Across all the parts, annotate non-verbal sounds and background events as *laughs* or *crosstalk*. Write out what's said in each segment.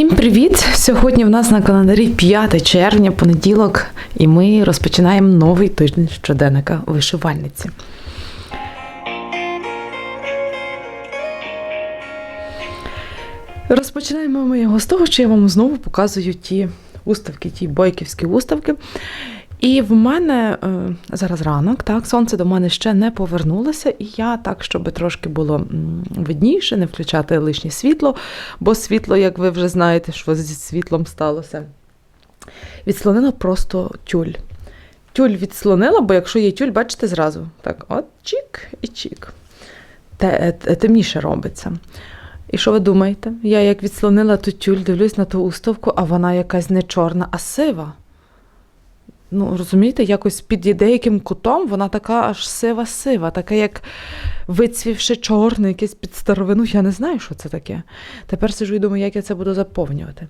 Всім привіт! Сьогодні в нас на календарі 5 червня, понеділок, і ми розпочинаємо новий тиждень щоденника вишивальниці. Розпочинаємо ми його з того, що я вам знову показую ті уставки, ті бойківські уставки. І в мене е, зараз ранок, так, сонце до мене ще не повернулося, і я так, щоб трошки було видніше, не включати лишнє світло, бо світло, як ви вже знаєте, що зі світлом сталося. Відслонила просто тюль. Тюль відслонила, бо якщо є тюль, бачите зразу. Так, от чік і чік. Те, те- темніше робиться. І що ви думаєте? Я як відслонила ту тюль, дивлюсь на ту уставку, а вона якась не чорна, а сива. Ну, розумієте, якось під деяким кутом вона така аж сива-сива, така як вицвівши чорне, якесь під старовину. Я не знаю, що це таке. Тепер сижу і думаю, як я це буду заповнювати.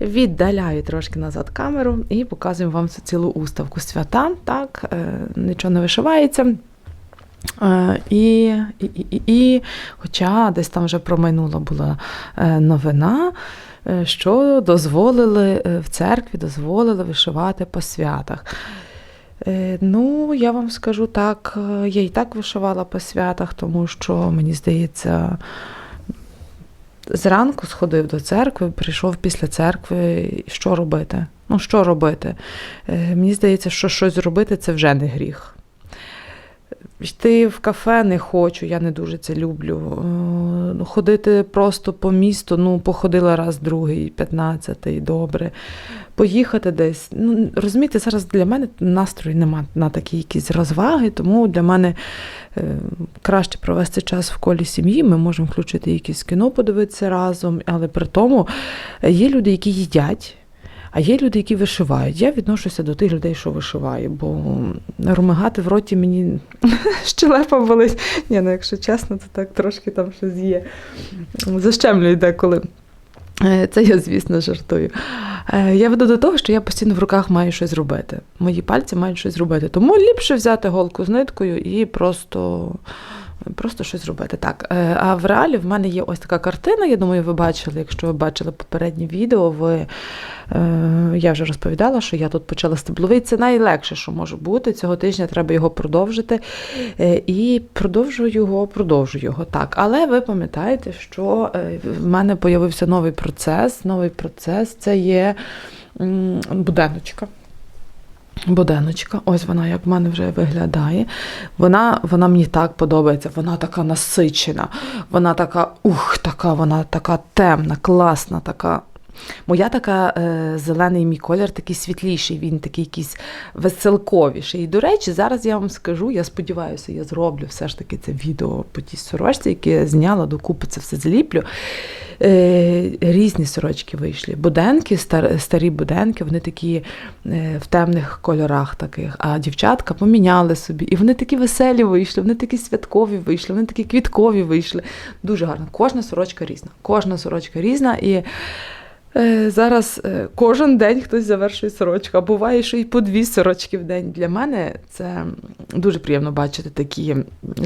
Віддаляю трошки назад камеру і показую вам цілу уставку. Свята, так, е, нічого не вишивається. Е, І, і, і, і, хоча десь там вже промайнула була е, новина, що дозволили е, в церкві дозволили вишивати по святах. Е, Ну, я вам скажу так, е, я і так вишивала по святах, тому що мені здається, зранку сходив до церкви, прийшов після церкви, що робити? Ну, що робити? Е, Мені здається, що щось зробити це вже не гріх. Йти в кафе не хочу, я не дуже це люблю. Ну, Ходити просто по місту, ну, походила раз, другий, п'ятнадцятий, добре. Поїхати десь. Ну, розумієте, зараз для мене настрою нема на такі якісь розваги, тому для мене е, краще провести час в колі сім'ї. Ми можемо включити якесь кіно, подивитися разом, але при тому е, є люди, які їдять. А є люди, які вишивають. Я відношуся до тих людей, що вишиває, бо ромигати в роті мені *laughs* щелепа болить. Ні, ну якщо чесно, то так трошки там щось є. Защемлює деколи. Е, Це я, звісно, жартую. Е, Я веду до того, що я постійно в руках маю щось робити. Мої пальці мають щось робити. Тому ліпше взяти голку з ниткою і просто. Просто щось робити. Так. е, А в реалі в мене є ось така картина. Я думаю, ви бачили, якщо ви бачили попереднє відео, ви, е, я вже розповідала, що я тут почала стебловий. Це найлегше, що може бути. Цього тижня треба його продовжити. Е, І продовжую його, продовжую його. Так. Але ви пам'ятаєте, що в мене з'явився новий процес. Новий процес це є буденочка. Буденочка, ось вона як в мене вже виглядає. Вона, вона мені так подобається, вона така насичена, вона така, ух, така, вона така темна, класна, така. Моя така е, зелений мій колір такий світліший, він такий якийсь веселковіший. І, до речі, зараз я вам скажу, я сподіваюся, я зроблю все ж таки це відео по тій сорочці, яке я зняла, докупи це все зліплю. Е, різні сорочки вийшли. Буденки, стар, старі буденки, вони такі е, в темних кольорах таких. А дівчатка поміняли собі. І вони такі веселі вийшли, вони такі святкові вийшли, вони такі квіткові вийшли. Дуже гарно. Кожна сорочка різна. Кожна сорочка різна. І Зараз е, кожен день хтось завершує сорочку, а буває, що і по дві сорочки в день. Для мене це дуже приємно бачити такі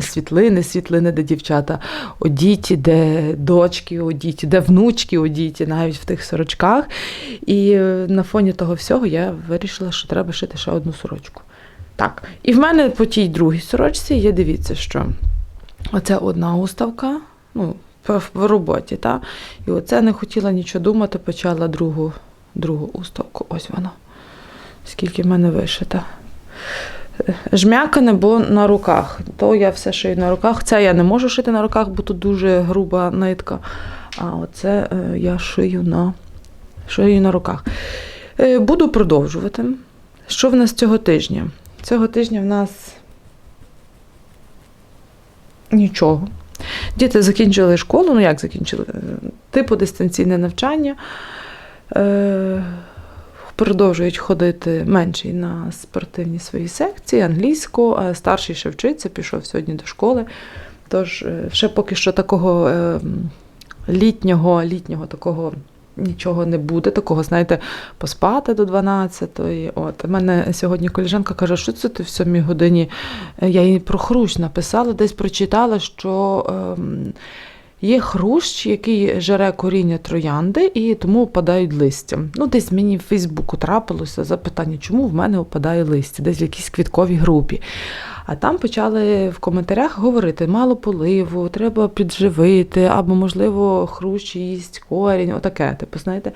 світлини, світлини, де дівчата одіті, де дочки одіті, де внучки одіті, навіть в тих сорочках. І е, на фоні того всього я вирішила, що треба шити ще одну сорочку. Так, і в мене по тій другій сорочці є, дивіться, що оце одна уставка. Ну, в роботі. Та? І оце не хотіла нічого думати, почала другу, другу уставку. Ось вона. Скільки в мене вишита. Жмякане, бо на руках. То я все шию на руках. Це я не можу шити на руках, бо тут дуже груба нитка. А оце е, я шию на, шию на руках. Е, Буду продовжувати. Що в нас цього тижня? Цього тижня в нас нічого. Діти закінчили школу, ну як закінчили? Е, Типу дистанційне навчання. Е, Продовжують ходити менший на спортивні свої секції, англійську, а старший ще вчиться, пішов сьогодні до школи. Тож е, ще поки що такого е, літнього, літнього такого нічого не буде, такого, знаєте, поспати до 12-ї. От. Мене сьогодні коліжанка каже, що це ти в сьомій годині? Е, Я їй про хрущ написала, десь прочитала, що ем, Є хрущ, який жере коріння троянди, і тому опадають листя. Ну, десь мені в Фейсбуку трапилося запитання, чому в мене опадає листя, десь в якійсь квітковій групі. А там почали в коментарях говорити: мало поливу, треба підживити, або, можливо, хрущ їсть корінь, отаке. Типу, знаєте.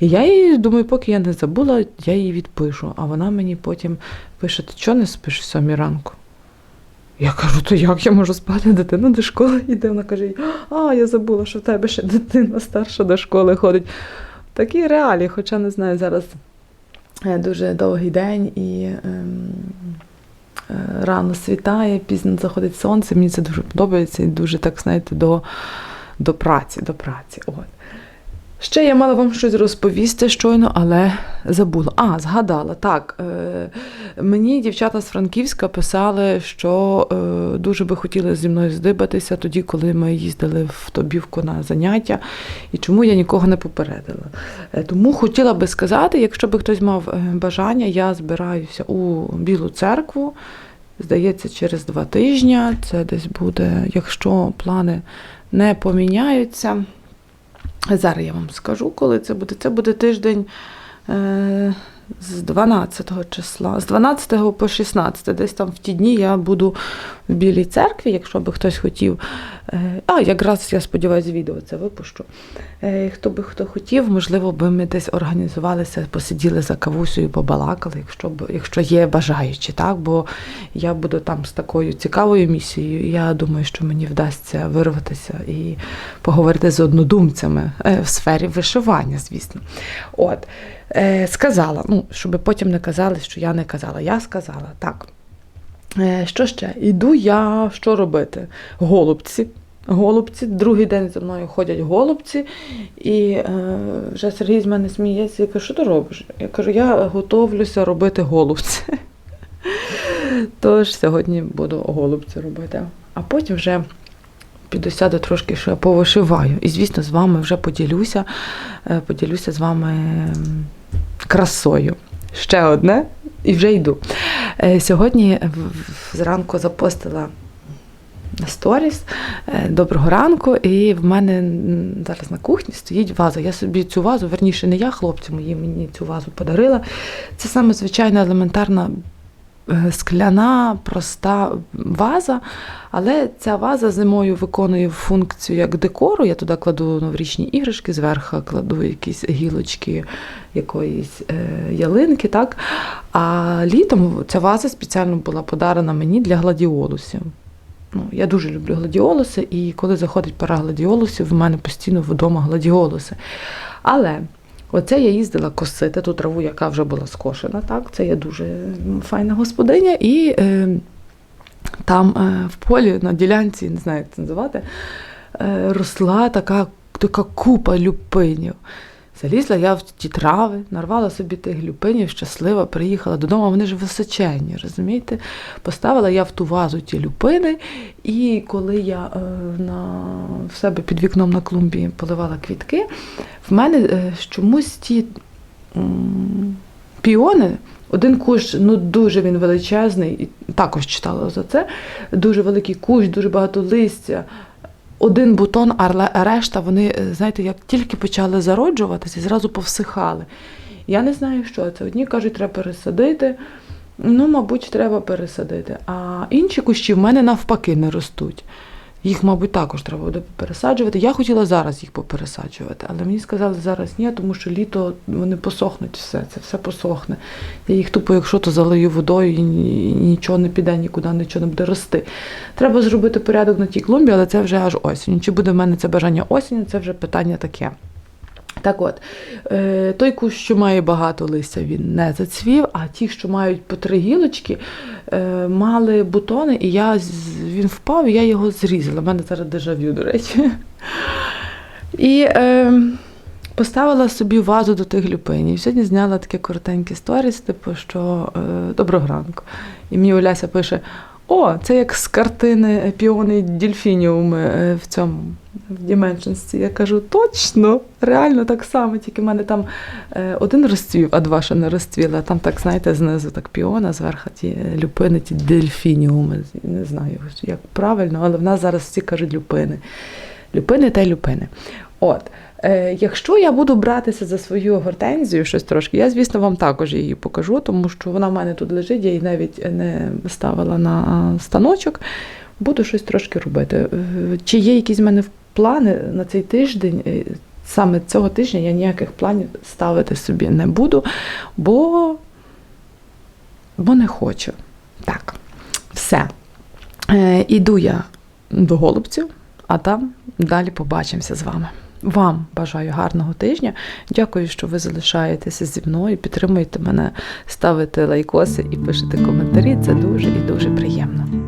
І я їй думаю, поки я не забула, я їй відпишу. А вона мені потім пише: ти чого не спиш о сьомій ранку? Я кажу, то як я можу спати? Дитина до школи йде. Вона каже: А, я забула, що в тебе ще дитина старша до школи ходить. Такі реалії, хоча не знаю, зараз е, дуже довгий день і ем, е, рано світає, пізно заходить сонце. Мені це дуже подобається і дуже так, знаєте, до, до праці, до праці. От. Ще я мала вам щось розповісти щойно, але забула. А, згадала. Так, е, мені дівчата з Франківська писали, що е, дуже би хотіли зі мною здибатися тоді, коли ми їздили в Тобівку на заняття, і чому я нікого не попередила. Е, тому хотіла би сказати, якщо би хтось мав е, бажання, я збираюся у Білу церкву. Здається, через два тижні. Це десь буде, якщо плани не поміняються. Зараз я вам скажу, коли це буде. Це буде тиждень е, з 12 числа, з 12 по 16, десь там в ті дні я буду в Білій церкві, якщо би хтось хотів. Е, а, якраз я сподіваюся, відео це випущу. Е, хто би хто хотів, можливо, би ми десь організувалися, посиділи за кавусею, побалакали, якщо якщо є бажаючі, так? Бо я буду там з такою цікавою місією. Я думаю, що мені вдасться вирватися і поговорити з однодумцями е, в сфері вишивання, звісно. От. Е, сказала, ну, щоб потім не казали, що я не казала. Я сказала так. Е, що ще? Іду я що робити? Голубці. Голубці, другий день за мною ходять голубці, і е, вже Сергій з мене сміється і каже, що ти робиш? Я кажу, я готовлюся робити голубці. *laughs* Тож сьогодні буду голубці робити. А потім вже піду сяду трошки ще повишиваю. І, звісно, з вами вже поділюся, е, поділюся з вами красою. Ще одне і вже йду. Е, Сьогодні зранку запостила на сторіс е, доброго ранку, і в мене зараз на кухні стоїть ваза. Я собі цю вазу, верніше, не я, хлопці мої мені цю вазу подарила. Це саме звичайна елементарна скляна, проста ваза, але ця ваза зимою виконує функцію як декору. Я туди кладу новорічні іграшки, зверху кладу якісь гілочки якоїсь е, ялинки. Так? А літом ця ваза спеціально була подарена мені для гладіолусів. Ну, я дуже люблю гладіолуси, і коли заходить пора гладіолусів, в мене постійно вдома гладіолуси. Але оце я їздила косити ту траву, яка вже була скошена. Так? Це є дуже файна господиня. І е, там е, в полі на ділянці, не знаю, як це називати, е, росла така, така купа люпинів. Залізла я в ті трави, нарвала собі тих люпинів, щаслива, приїхала додому, вони ж височенні, розумієте? Поставила я в ту вазу ті люпини, і коли я е, на, в себе під вікном на клумбі поливала квітки, в мене е, чомусь ті піони. Один кущ, ну дуже він величезний, і також читала за це. Дуже великий кущ, дуже багато листя. Один бутон, а решта вони, е, знаєте, як тільки почали зароджуватися, зразу повсихали. Я не знаю, що це. Одні кажуть, треба пересадити. Ну, мабуть, треба пересадити. А інші кущі в мене навпаки не ростуть. Їх, мабуть, також треба буде пересаджувати. Я хотіла зараз їх попересаджувати, але мені сказали зараз ні, тому що літо вони посохнуть все, це все посохне. Я їх тупо, якщо то залию водою і нічого не піде, нікуди нічого не буде рости. Треба зробити порядок на тій клумбі, але це вже аж осінь. Чи буде в мене це бажання осінь, це вже питання таке. Так от, е, той кущ, що має багато листя, він не зацвів, а ті, що мають по три гілочки, е, мали бутони, і я, він впав, і я його зрізала. У мене зараз дежавю, до речі. І е, поставила собі вазу до тих люпинів. Сьогодні зняла таке коротеньке сторіс, типу, що е, доброго ранку. І мені Оляся пише: О, це як з картини піони Дільфініуми е, в цьому в Dimensions. Я кажу, точно, реально так само, тільки в мене там е, один розцвів, а два ще не розцвіли. А там так, знаєте, знизу так піона, зверху ті е, люпини, ті дельфініуми. Не знаю, як правильно, але в нас зараз всі кажуть люпини. Люпини та люпини. От. Е, якщо я буду братися за свою гортензію щось трошки, я, звісно, вам також її покажу, тому що вона в мене тут лежить, я її навіть не ставила на станочок. Буду щось трошки робити. Чи є якісь в мене плани на цей тиждень? Е, Саме цього тижня я ніяких планів ставити собі не буду, бо, бо не хочу. Так, все. Е, іду я до голубців, а там далі побачимося з вами. Вам бажаю гарного тижня. Дякую, що ви залишаєтеся зі мною, підтримуєте мене, ставите лайкоси і пишете коментарі. Це дуже і дуже приємно.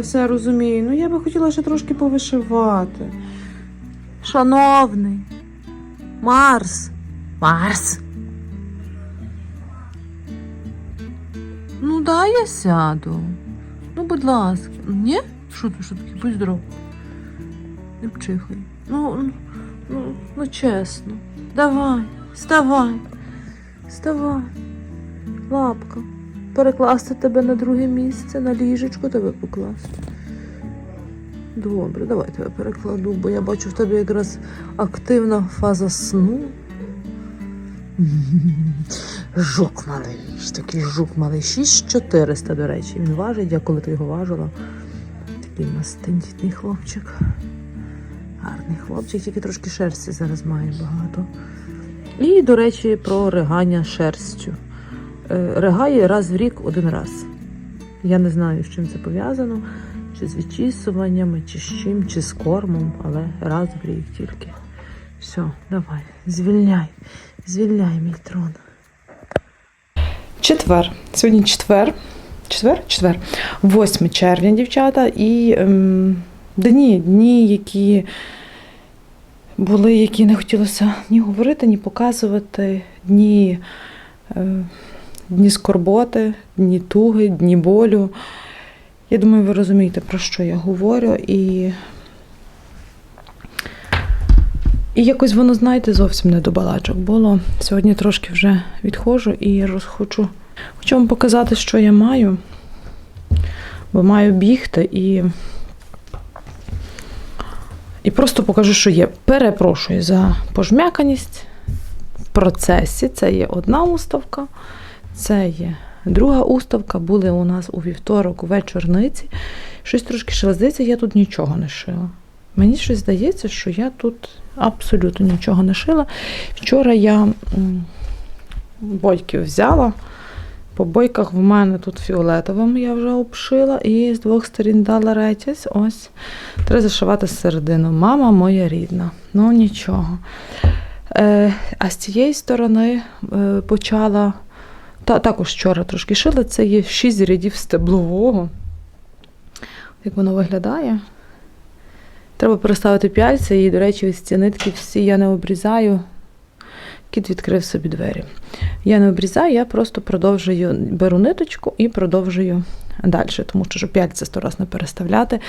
Я все розумію. Ну, я би хотіла ще трошки повишивати. Шановний. Марс. Марс. Ну, дай я сяду. Ну, будь ласка. Ні? Що ти, що таке? Будь здоров. Не пчихай. Ну, ну, ну, ну чесно. Давай, вставай. Вставай. Лапка перекласти тебе на друге місце, на ліжечко тебе покласти. Добре, давай тебе перекладу, бо я бачу в тебе якраз активна фаза сну. Жук малий, такий жук малий. 6400, до речі, він важить, я коли ти його важила. Такий у нас тендітний хлопчик. Гарний хлопчик, тільки трошки шерсті зараз має багато. І, до речі, про ригання шерстю. Е, ригає раз в рік один раз. Я не знаю, з чим це пов'язано, чи з відчісуваннями, чи з чим, чи з кормом, але раз в рік тільки. Все, давай, звільняй, звільняй мій трон. Четвер. Сьогодні четвер. Четвер? Четвер. 8 червня, дівчата, і ем, дні, дні, які були, які не хотілося ні говорити, ні показувати, дні, е, дні скорботи, дні туги, дні болю. Я думаю, ви розумієте, про що я говорю. І, і якось воно, знаєте, зовсім не до балачок було. Сьогодні трошки вже відходжу і розхочу. Хочу вам показати, що я маю, бо маю бігти і, і просто покажу, що є. Перепрошую за пожмяканість в процесі. Це є одна уставка, це є друга уставка. Були у нас у вівторок у вечорниці. Щось трошки шила. Здається, я тут нічого не шила. Мені щось здається, що я тут абсолютно нічого не шила. Вчора я бойків взяла. По бойках в мене тут фіолетовим я вже обшила і з двох сторін дала ретязь. Ось. Треба зашивати середину. Мама моя рідна. Ну нічого. Е, а з цієї сторони е, почала. Та, також вчора трошки шила. Це є 6 рядів стеблового. Як воно виглядає? Треба переставити пяльця, і, до речі, ось ці нитки всі я не обрізаю. Кіт відкрив собі двері. Я не обрізаю, я просто продовжую, беру ниточку і продовжую далі, тому що п'ять це сто раз не переставляти.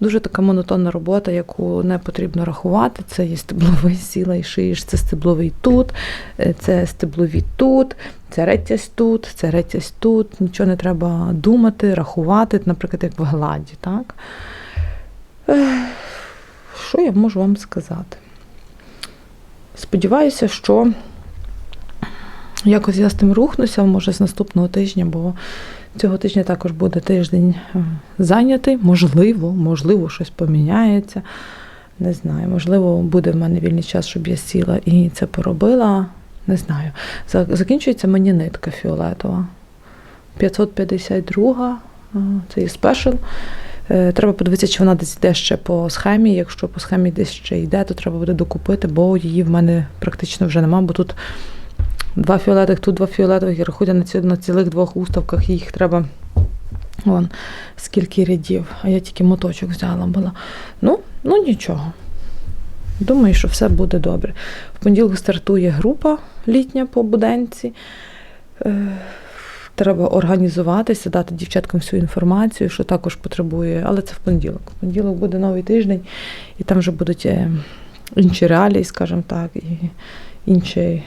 Дуже така монотонна робота, яку не потрібно рахувати. Це є стебловий сіла і шиєш, це стебловий тут, е, це стеблові тут, це ретязь тут, це ретязь тут. Нічого не треба думати, рахувати, наприклад, як в гладі. Так? Що я можу вам сказати? Сподіваюся, що якось я з тим рухнуся, може, з наступного тижня, бо цього тижня також буде тиждень е, зайнятий. Можливо, можливо, щось поміняється. Не знаю, можливо, буде в мене вільний час, щоб я сіла і це поробила. Не знаю. Закінчується мені нитка фіолетова. 552, е, це є спешл. Е, Треба подивитися, чи вона десь йде ще по схемі. Якщо по схемі десь ще йде, то треба буде докупити, бо її в мене практично вже нема, бо тут два фіолетових, тут два фіолетових, і рахуйте на, ці, на цілих двох уставках, їх треба вон, скільки рядів, а я тільки моточок взяла була. Ну, ну нічого. Думаю, що все буде добре. В понеділок стартує група літня по буденці. Е, Треба організуватися, дати дівчаткам всю інформацію, що також потребує, але це в понеділок. В понеділок буде новий тиждень, і там вже будуть е, інші реалії, скажімо так, і інші,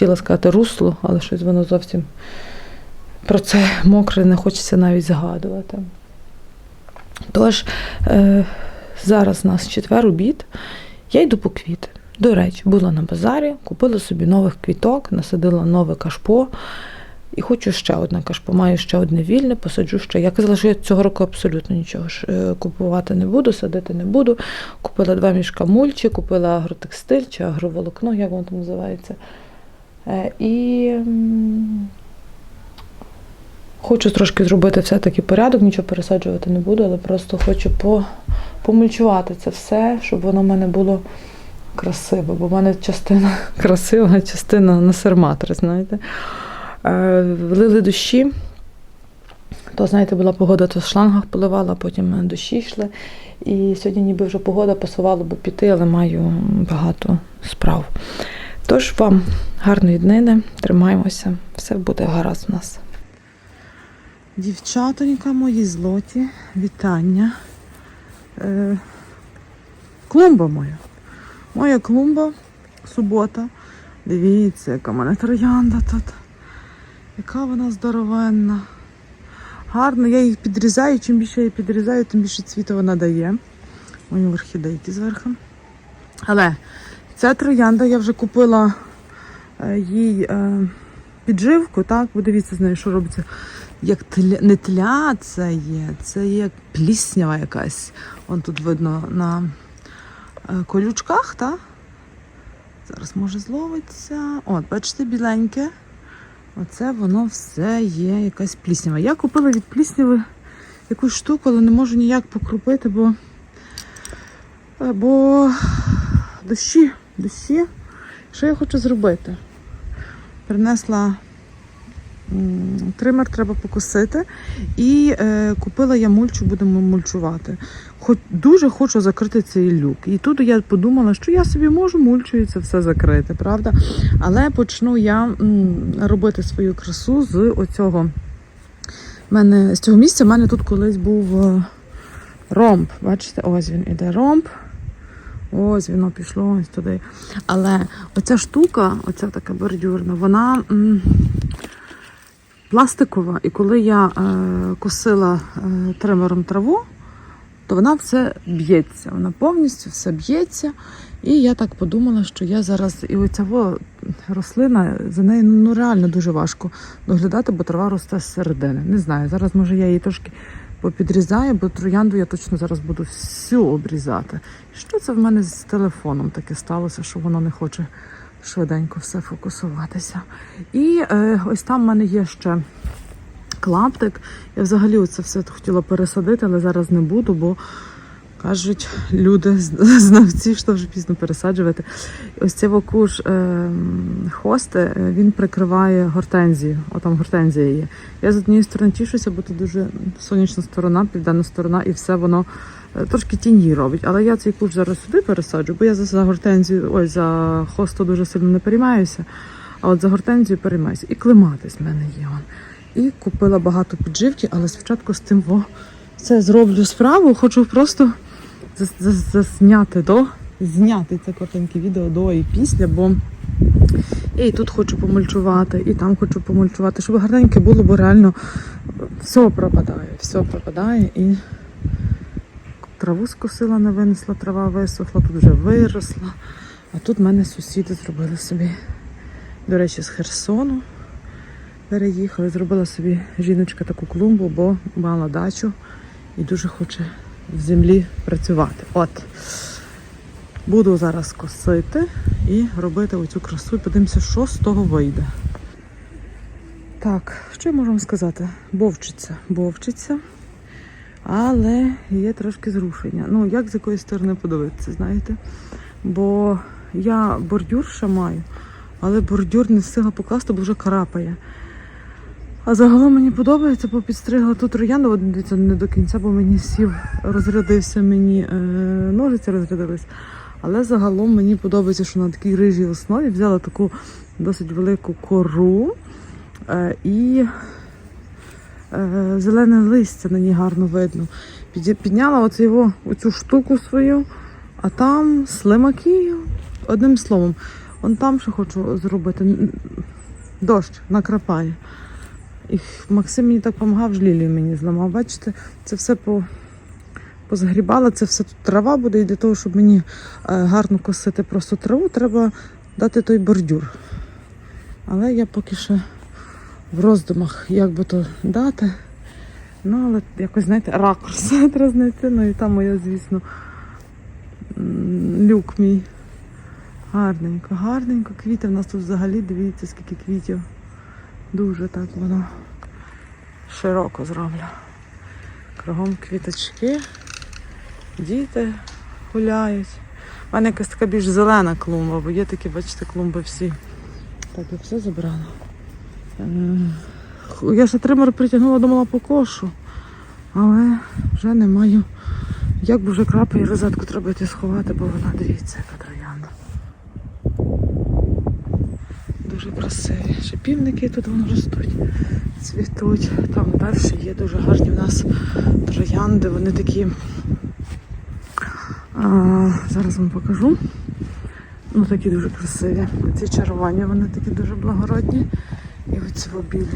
хотіла сказати, русло, але щось воно зовсім про це мокре, не хочеться навіть згадувати. Тож, е, зараз у нас четвер обід, я йду по квіти. До речі, була на базарі, купила собі нових квіток, насадила нове кашпо. І хочу ще одне кашпо. Маю ще одне вільне, посаджу ще. Я казала, що я цього року абсолютно нічого ж е, купувати не буду, садити не буду. Купила два мішка мульчі, купила агротекстиль чи агроволокно, як воно там називається. Е, І хочу трошки зробити все-таки порядок, нічого пересаджувати не буду, але просто хочу по, помульчувати це все, щоб воно в мене було красиво, бо в мене частина *laughs* красива, частина на серматри, знаєте. Е, Влили дощі. То, знаєте, була погода, то в шлангах поливала, потім дощі йшли. І сьогодні ніби вже погода пасувала би піти, але маю багато справ. Тож вам гарної днини, тримаємося, все буде гаразд у нас. Дівчатонька мої злоті, вітання. Е, клумба моя. Моя клумба, субота. Дивіться, яка мене троянда тут. Яка вона здоровенна. Гарно, я їх підрізаю. Чим більше я її підрізаю, тим більше цвіту вона дає. Мої орхідейки зверху. Але ця троянда я вже купила е, їй е, підживку, так? Ви дивіться з нею, що робиться. Як тля, не тля це є, це є пліснява якась. Вон тут видно на е, колючках, так? Зараз може зловиться. От, бачите, біленьке. Оце воно все є якась пліснява. Я купила від плісняви якусь штуку, але не можу ніяк покрупити, бо, бо дощі, дощі. Що я хочу зробити? Принесла тример, треба покосити. І е, купила я мульчу, будемо мульчувати. Хоч дуже хочу закрити цей люк. І тут я подумала, що я собі можу мульчою це все закрити, правда? Але почну я м, робити свою красу з оцього. Мене, з цього місця в мене тут колись був е, ромб. Бачите, ось він іде ромб. Ось воно пішло ось туди. Але оця штука, оця така бордюрна, вона м, пластикова. І коли я е, косила е, тримером траву, то вона все б'ється. Вона повністю все б'ється. І я так подумала, що я зараз і оця рослина, за нею ну реально дуже важко доглядати, бо трава росте з середини. Не знаю, зараз може я її трошки попідрізаю, бо троянду я точно зараз буду всю обрізати. Що це в мене з телефоном таке сталося, що воно не хоче швиденько все фокусуватися. І е, ось там в мене є ще клаптик. Я взагалі це все хотіла пересадити, але зараз не буду, бо кажуть люди, *laughs* знавці, що вже пізно пересаджувати. Ось цей вакуш е, хости, він прикриває гортензію. Отам гортензія є. Я з однієї сторони тішуся, бо тут дуже сонячна сторона, південна сторона, і все воно е, трошки тіні робить. Але я цей куш зараз сюди пересаджу, бо я за, гортензію, ой, за хосту дуже сильно не переймаюся. А от за гортензію переймаюся. І клематис в мене є. Он. І купила багато підживки, але спочатку з тим во це зроблю справу. Хочу просто засняти до, зняти це коротеньке відео до і після, бо я і тут хочу помульчувати, і там хочу помульчувати, щоб гарненьке було, бо реально все пропадає, все пропадає і траву скосила, не винесла, трава висохла, тут вже виросла. А тут в мене сусіди зробили собі До речі, з Херсону переїхали. Зробила собі жіночка таку клумбу, бо мала дачу і дуже хоче в землі працювати. От. Буду зараз косити і робити оцю красу. Подивимося, що з того вийде. Так, що можу вам сказати? Бовчиться, бовчиться. Але є трошки зрушення. Ну, як з якої сторони подивитися, знаєте? Бо я бордюр ще маю, але бордюр не встигла покласти, бо вже карапає. А загалом мені подобається, бо підстригла тут роянду, от дивіться, не до кінця, бо мені сів, розрядився мені, е, ножиці розрядились. Але загалом мені подобається, що на такій рижій основі взяла таку досить велику кору е, і е, зелене листя на ній гарно видно. Підняла оце його, оцю штуку свою, а там слимаки, одним словом. Он там ще хочу зробити. Дощ накрапає. І Максим мені так допомагав, ж лілію мені зламав. Бачите, це все по, позагрібала, це все тут трава буде. І для того, щоб мені е, гарно косити просто траву, треба дати той бордюр. Але я поки ще в роздумах, як би то дати. Ну, але якось, знаєте, ракурс *laughs* треба знайти. Ну і там моя, звісно, люк мій. Гарненько, гарненько. Квіти в нас тут взагалі, дивіться, скільки квітів. Дуже так воно широко зроблю. Кругом квіточки, діти гуляють. У мене якась така більш зелена клумба, бо є такі, бачите, клумби всі. Так, я все забрала. Е, Я ще тример притягнула, думала покошу, але вже не маю. Як би вже крапає розетку треба йти сховати, бо вона дивіться, яка троянда. Дуже красиві. Ще півники тут вон ростуть, цвітуть. Там далі є дуже гарні в нас троянди. Вони такі. А, зараз вам покажу. Ну, такі дуже красиві. Ці чарування, вони такі дуже благородні. І оці білі.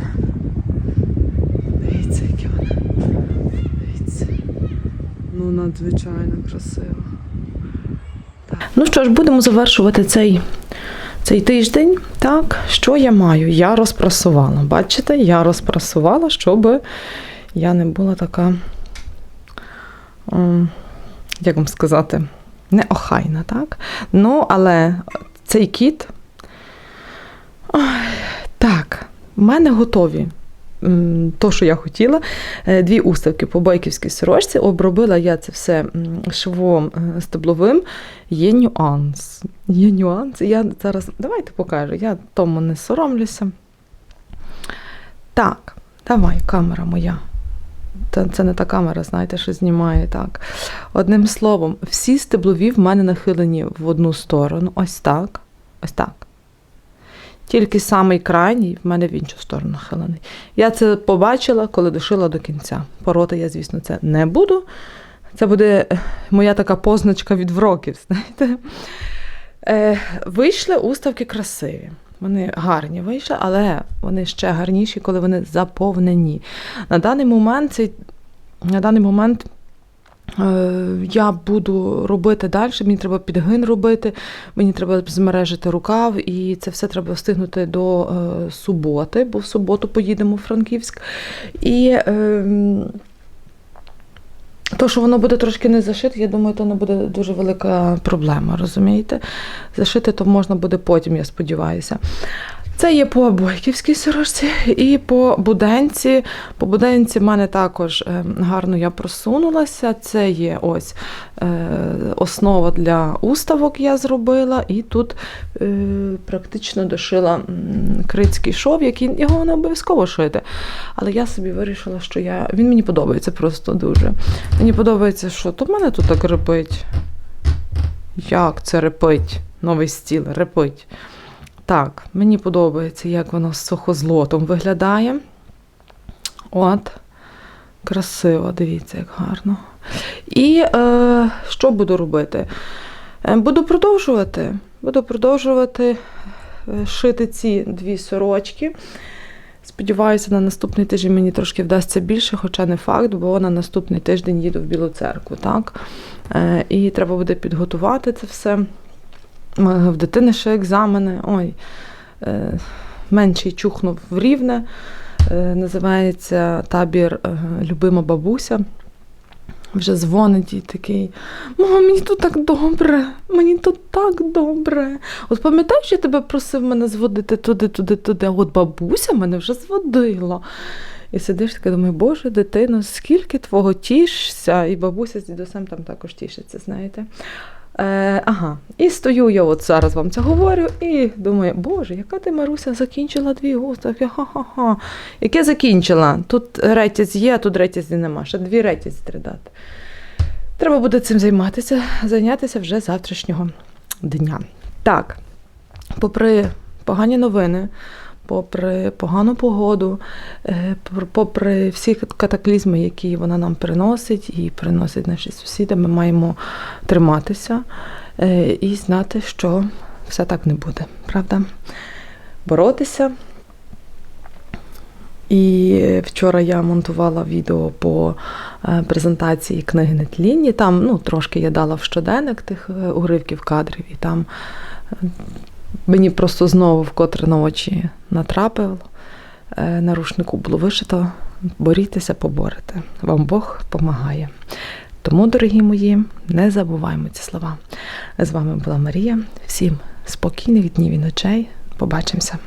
Дивіться, які вони. Дивіться. Ну, надзвичайно красиво. Так. Ну що ж, будемо завершувати цей цей тиждень, так, що я маю? Я розпрасувала. Бачите, я розпрасувала, щоб я не була така, як вам сказати, неохайна, так? Ну, але цей кіт. Ой, так, в мене готові. То, що я хотіла, Е, дві уставки по бойківській сорочці. Обробила я це все швом е, стебловим. Є нюанс. Є нюанс. Я зараз давайте покажу. Я тому не соромлюся. Так, давай, камера моя. Це не та камера, знаєте, що знімає так. Одним словом, всі стеблові в мене нахилені в одну сторону. Ось так. Ось так. Тільки самий крайній в мене в іншу сторону нахилений. Я це побачила, коли дошила до кінця. Пороти я, звісно, це не буду. Це буде е, моя така позначка від вроків, *laughs* знаєте. Е, вийшли уставки красиві. Вони гарні вийшли, але вони ще гарніші, коли вони заповнені. На даний момент цей, на даний момент я буду робити далі. Мені треба підгин робити, мені треба змережити рукав, і це все треба встигнути до е, суботи, бо в суботу поїдемо в Франківськ. І е, то, що воно буде трошки не зашите, я думаю, то не буде дуже велика проблема, розумієте? Зашити то можна буде потім, я сподіваюся. Це є по бойківській сорочці і по буденці. По буденці в мене також е, гарно я просунулася. Це є ось е, основа для уставок я зробила, і тут е, практично дошила крицький шов, який його не обов'язково шити. Але я собі вирішила, що я. Він мені подобається просто дуже. Мені подобається, що то в мене тут так репить. Як це репить? Новий стіл, репить. Так, мені подобається, як воно з сухозлотом виглядає. От, красиво, дивіться, як гарно. І е, що буду робити? Е, Буду продовжувати. Буду продовжувати е, шити ці дві сорочки. Сподіваюся, на наступний тиждень мені трошки вдасться більше, хоча не факт, бо на наступний тиждень їду в Білу церкву. Так? Е, І треба буде підготувати це все. В дитини ще екзамени. Ой. е, менший чухнув в рівне. Е, називається табір е, Любима бабуся. Вже дзвонить і такий: Мама, мені тут так добре, мені тут так добре. От пам'ятаєш, я тебе просив мене зводити туди, туди, туди. От бабуся мене вже зводила. І сидиш така, думаю, Боже, дитино, скільки твого тішся, і бабуся з дідусем там також тішиться, знаєте. Е, ага, і стою я от зараз вам це говорю, і думаю, Боже, яка ти Маруся закінчила дві густи, ха-ха-ха. Яке закінчила? Тут ретязь є, а тут ретязі нема. Ще дві ретязі дати. Треба буде цим займатися, зайнятися вже завтрашнього дня. Так, попри погані новини, попри погану погоду, е, попри всі катаклізми, які вона нам приносить і приносить наші сусіди, ми маємо триматися е, і знати, що все так не буде, правда? Боротися. І вчора я монтувала відео по е, презентації книги Нетлінні. Там ну, трошки я дала в щоденник тих уривків кадрів, і там мені просто знову вкотре на очі натрапило. Е, На рушнику було вишито борітеся, поборете. Вам Бог помагає. Тому, дорогі мої, не забуваємо ці слова. З вами була Марія. Всім спокійних днів і ночей. Побачимося.